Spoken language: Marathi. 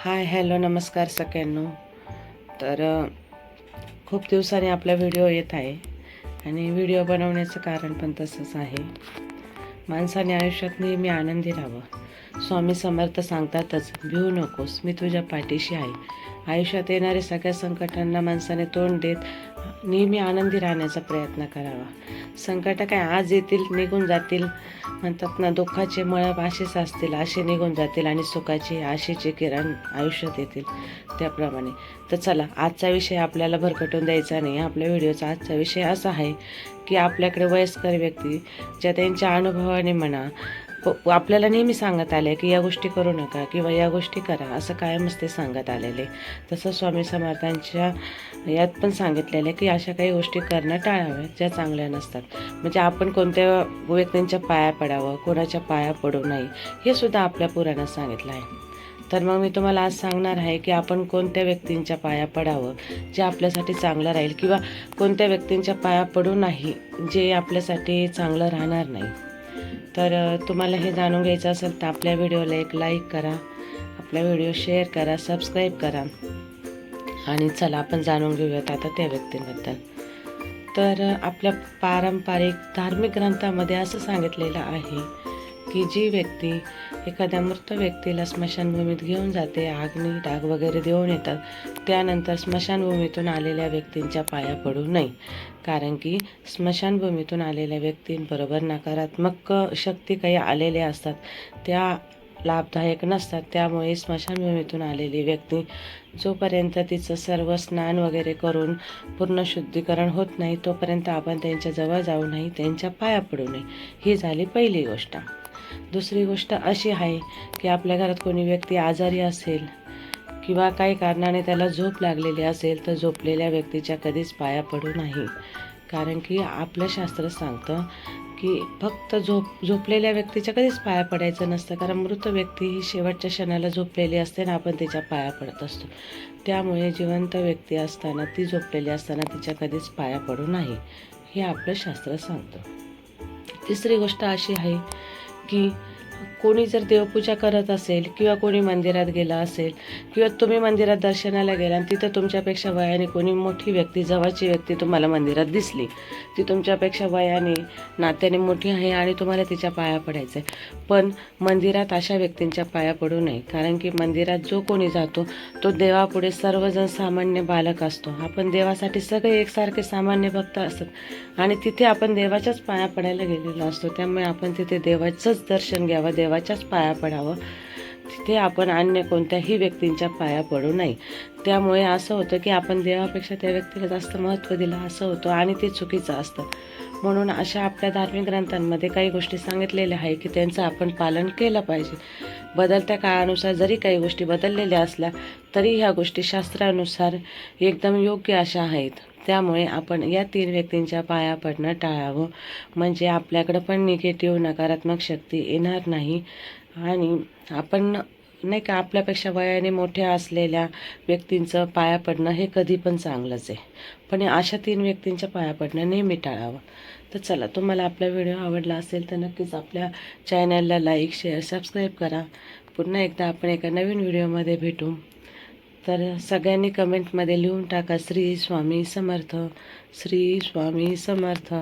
हाय हॅलो नमस्कार सगळ्यांनो. तर खूप दिवसांनी आपला व्हिडिओ येत आहे आणि व्हिडिओ बनवण्याचं कारण पण तसंच आहे. माणसाने आयुष्यात नेहमी आनंदी राहावं. स्वामी समर्थ सांगतातच भिवू नकोस मी तुझ्या पाठीशी आहे. आयुष्यात येणाऱ्या सगळ्या संकटांना माणसाने तोंड देत नेहमी आनंदी राहण्याचा प्रयत्न करावा. संकट काय आज येतील निघून जातील. म्हणतात ना दुःखाचे मळब असेच असतील असे निघून जातील आणि सुखाचे आशेचे किरण आयुष्यात येतील. त्याप्रमाणे. तर चला आजचा विषय आपल्याला भरकटून द्यायचा नाही. आपल्या व्हिडिओचा आजचा विषय असा आहे की आपल्याकडे वयस्कर व्यक्ती ज्या त्यांच्या अनुभवाने म्हणा प- आपल्याला नेहमी सांगत आले की या गोष्टी करू नका किंवा या गोष्टी करा असं कायमच ते सांगत आलेले. तसं स्वामी समर्थांच्या यात पण सांगितलेलं आहे की अशा काही गोष्टी करणं टाळाव्यात ज्या चांगल्या नसतात. म्हणजे आपण कोणत्या व्यक्तींच्या पाया पडावं कोणाच्या पाया पडू नये हे सुद्धा आपल्या पुराणात सांगितलं आहे. तर मग मी तुम्हाला आज सांगणार आहे की आपण कोणत्या व्यक्तींच्या पाया पडावं जे आपल्यासाठी चांगलं राहील किंवा कोणत्या व्यक्तींच्या पाया पडू नाही जे आपल्यासाठी चांगलं राहणार नाही. तर तुम्हाला हे जाणून घ्यायचं असेल तर आपल्या व्हिडिओला एक लाईक करा आपला व्हिडिओ शेअर करा सबस्क्राईब करा. आणि चला आपण जाणून घेऊयात आता त्या व्यक्तींबद्दल. तर आपल्या पारंपरिक धार्मिक ग्रंथामध्ये असं सांगितलेलं आहे की जी व्यक्ती एखाद्या मृत व्यक्तीला स्मशानभूमीत घेऊन जाते आग्नी डाग वगैरे देऊन येतात त्यानंतर स्मशानभूमीतून आलेल्या व्यक्तींच्या पाया पडू नये. कारण की स्मशानभूमीतून आलेल्या व्यक्तींबरोबर नकारात्मक शक्ती काही आलेल्या असतात त्या लाभदायक नसतात. त्यामुळे स्मशानभूमीतून आलेली व्यक्ती जोपर्यंत तिचं सर्व स्नान वगैरे करून पूर्ण शुद्धीकरण होत नाही तोपर्यंत आपण त्यांच्याजवळ जाऊ नाही त्यांच्या पाया पडू नये. ही झाली पहिली गोष्ट. दुसरी गोष्ट अशी आहे की आपल्या घरात कोणी व्यक्ती आजारी असेल किंवा काही कारणाने त्याला झोप लागलेली असेल तर झोपलेल्या व्यक्तीच्या कधीच पाया पडू नाही. कारण की आपलं शास्त्र सांगतं की फक्त झोप झोपलेल्या व्यक्तीच्या कधीच पाया पडायचं नसतं. कारण मृत व्यक्ती ही शेवटच्या क्षणाला झोपलेली असते ना आपण तिच्या पाया पडत असतो. त्यामुळे जिवंत व्यक्ती असताना ती झोपलेली असताना तिच्या कधीच पाया पडू नाही. हे आपलं शास्त्र सांगतं. तिसरी गोष्ट अशी आहे की कोणी जर देवपूजा करत असेल किंवा कोणी मंदिरात गेला असेल किंवा तुम्ही मंदिरात दर्शनाला गेला आणि तिथं तुमच्यापेक्षा वयाने कोणी मोठी व्यक्ती जवळची व्यक्ती तुम्हाला मंदिरात दिसली ती तुमच्यापेक्षा वयाने नात्याने मोठी आहे आणि तुम्हाला तिच्या पाया पडायचं आहे पण मंदिरात अशा व्यक्तींच्या पाया पडू नये कारण की मंदिरात जो कोणी जातो तो देवापुढे सर्वजण सामान्य बालक असतो. आपण देवासाठी सगळे एकसारखे सामान्य भक्त असतात आणि तिथे आपण देवाच्याच पाया पडायला गेलेलो असतो त्यामुळे आपण तिथे देवाचंच दर्शन घ्यावं देवाच्याच पाया पडावं तिथे आपण अन्य कोणत्याही व्यक्तींच्या पाया पडू नये. त्यामुळे असं होतं की आपण देवापेक्षा त्या व्यक्तीला जास्त महत्त्व दिलं असं होतं आणि ते चुकीचं असतं. म्हणून अशा आपल्या धार्मिक ग्रंथांमध्ये काही गोष्टी सांगितलेल्या आहे की त्यांचं आपण पालन केलं पाहिजे. बदलत्या काळानुसार जरी काही गोष्टी बदललेल्या असल्या तरी ह्या गोष्टी शास्त्रानुसार एकदम योग्य अशा आहेत. त्यामुळे आपण या तीन व्यक्तींच्या पाया पडणं टाळावं. म्हणजे आपल्याकडं पण निगेटिव्ह नकारात्मक शक्ती येणार नाही. आणि आपण नाही का आपल्यापेक्षा वयाने मोठ्या असलेल्या व्यक्तींचं पाया पडणं हे कधी पण चांगलंच आहे. पण अशा तीन व्यक्तींच्या पाया पडणं नेहमी टाळावं. तर चला तुम्हाला आपला व्हिडिओ आवडला असेल तर नक्कीच आपल्या चॅनलला लाईक शेअर सबस्क्राईब करा. पुन्हा एकदा आपण एका नवीन व्हिडिओमध्ये भेटू. तर सगळ्यांनी कमेंटमध्ये लिहून टाका श्री स्वामी समर्थ श्री स्वामी समर्थ.